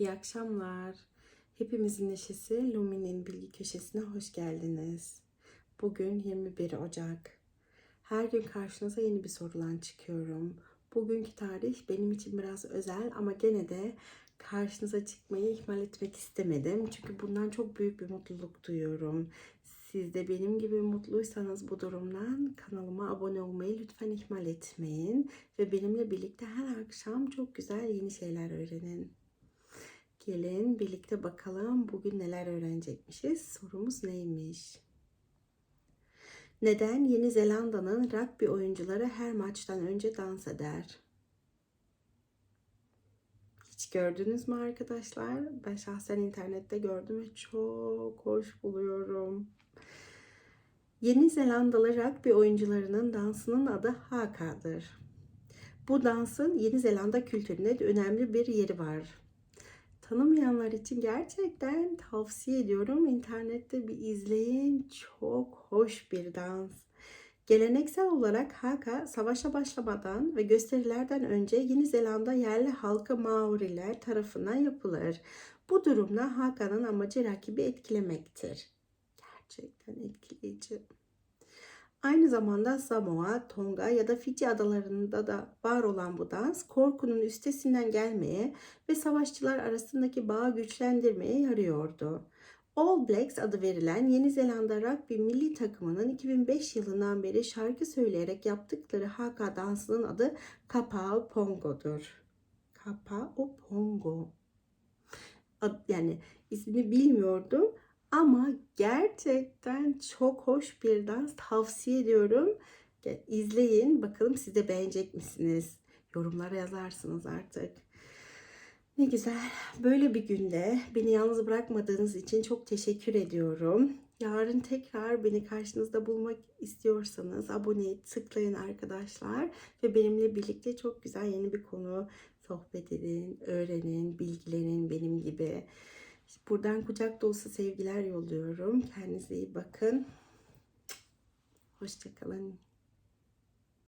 İyi akşamlar. Hepimizin neşesi Lumi'nin bilgi köşesine hoş geldiniz. Bugün 21 Ocak. Her gün karşınıza yeni bir sorulan çıkıyorum. Bugünkü tarih benim için biraz özel ama gene de karşınıza çıkmayı ihmal etmek istemedim. Çünkü bundan çok büyük bir mutluluk duyuyorum. Siz de benim gibi mutluysanız bu durumdan kanalıma abone olmayı lütfen ihmal etmeyin. Ve benimle birlikte her akşam çok güzel yeni şeyler öğrenin. Gelin birlikte bakalım bugün neler öğrenecekmişiz. Sorumuz neymiş? Neden Yeni Zelanda'nın rugby oyuncuları her maçtan önce dans eder? Hiç gördünüz mü arkadaşlar? Ben şahsen internette gördüm ve çok hoş buluyorum. Yeni Zelandalı rugby oyuncularının dansının adı Haka'dır. Bu dansın Yeni Zelanda kültüründe de önemli bir yeri var. Tanımayanlar için gerçekten tavsiye ediyorum. İnternette bir izleyin. Çok hoş bir dans. Geleneksel olarak Haka savaşa başlamadan ve gösterilerden önce Yeni Zelanda yerli halkı Maoriler tarafından yapılır. Bu durumda Haka'nın amacı rakibi etkilemektir. Gerçekten etkileyici. Aynı zamanda Samoa, Tonga ya da Fiji adalarında da var olan bu dans korkunun üstesinden gelmeye ve savaşçılar arasındaki bağı güçlendirmeye yarıyordu. All Blacks adı verilen Yeni Zelanda rugby milli takımının 2005 yılından beri şarkı söyleyerek yaptıkları haka dansının adı Kapao Pongo'dur. Kapao Pongo. Yani ismini bilmiyordum ama gerçekten çok hoş bir dans tavsiye ediyorum. İzleyin bakalım siz de beğenecek misiniz? Yorumlara yazarsınız artık. Ne güzel. Böyle bir günde beni yalnız bırakmadığınız için çok teşekkür ediyorum. Yarın tekrar beni karşınızda bulmak istiyorsanız abone tıklayın arkadaşlar. Ve benimle birlikte çok güzel yeni bir konu sohbet edin, öğrenin, bilgilenin benim gibi. Buradan kucak dolusu sevgiler yolluyorum. Kendinize iyi bakın. Hoşçakalın.